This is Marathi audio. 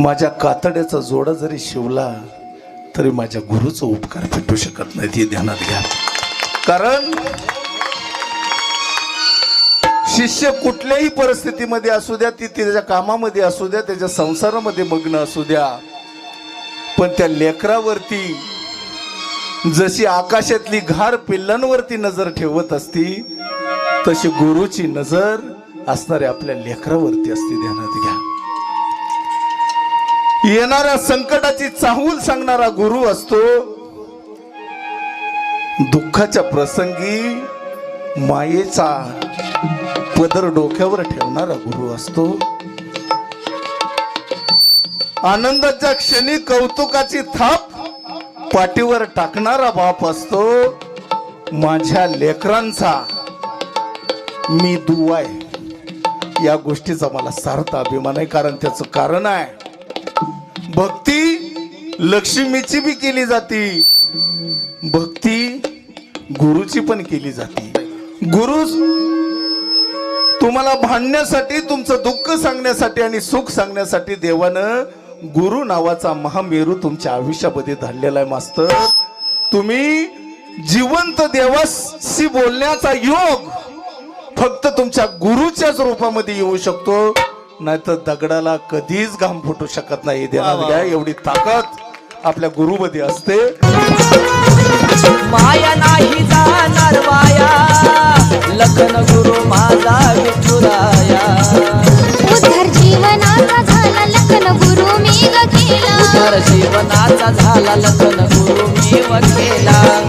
माझ्या कातड्याचा जोडा जरी शिवला तरी माझ्या गुरुचा उपकार भेटू शकत नाही हे ध्यानात घ्या. कारण शिष्य कुठल्याही परिस्थितीमध्ये असू द्या ती त्याच्या कामामध्ये असू द्या त्याच्या संसारामध्ये मग्न असू द्या पण त्या लेकरावरती जशी आकाशातली घार पिल्लांवरती नजर ठेवत असती तशी गुरुची नजर असणाऱ्या आपल्या लेकरावरती असते ध्यानात घ्या. येणाऱ्या संकटाची चाहूल सांगणारा गुरु असतो. दुःखाच्या प्रसंगी मायेचा पदर डोक्यावर ठेवणारा गुरु असतो. आनंदाच्या क्षणी कौतुकाची थाप पाठीवर टाकणारा बाप असतो. माझ्या लेकरांचा मी दुवाय या गोष्टीचा मला सार्थ अभिमान आहे कारण त्याचं कारण आहे. भक्ती लक्ष्मीची बी केली जाते. भक्ती गुरुची पण केली जाते. गुरु तुम्हाला भांडण्यासाठी तुमचं दुःख सांगण्यासाठी आणि सुख सांगण्यासाठी देवानं गुरु नावाचा महामेरू तुमच्या आयुष्यामध्ये धाडलेला आहे मास्तर. तुम्ही जिवंत देवाशी बोलण्याचा योग फक्त तुमच्या गुरुच्याच रूपामध्ये येऊ शकतो. नाहीतर दगडाला कधीच घाम फुटू शकत नाही. ध्यानात घ्या एवढी ताकद आपल्या गुरुमध्ये असते. माया नाही जाणार वाया लखन गुरु माझा विठुराया. जीवनाचा झाला लखन गुरु मी ग केला तर जीवनाचा झाला लखन गुरु मी वकेला.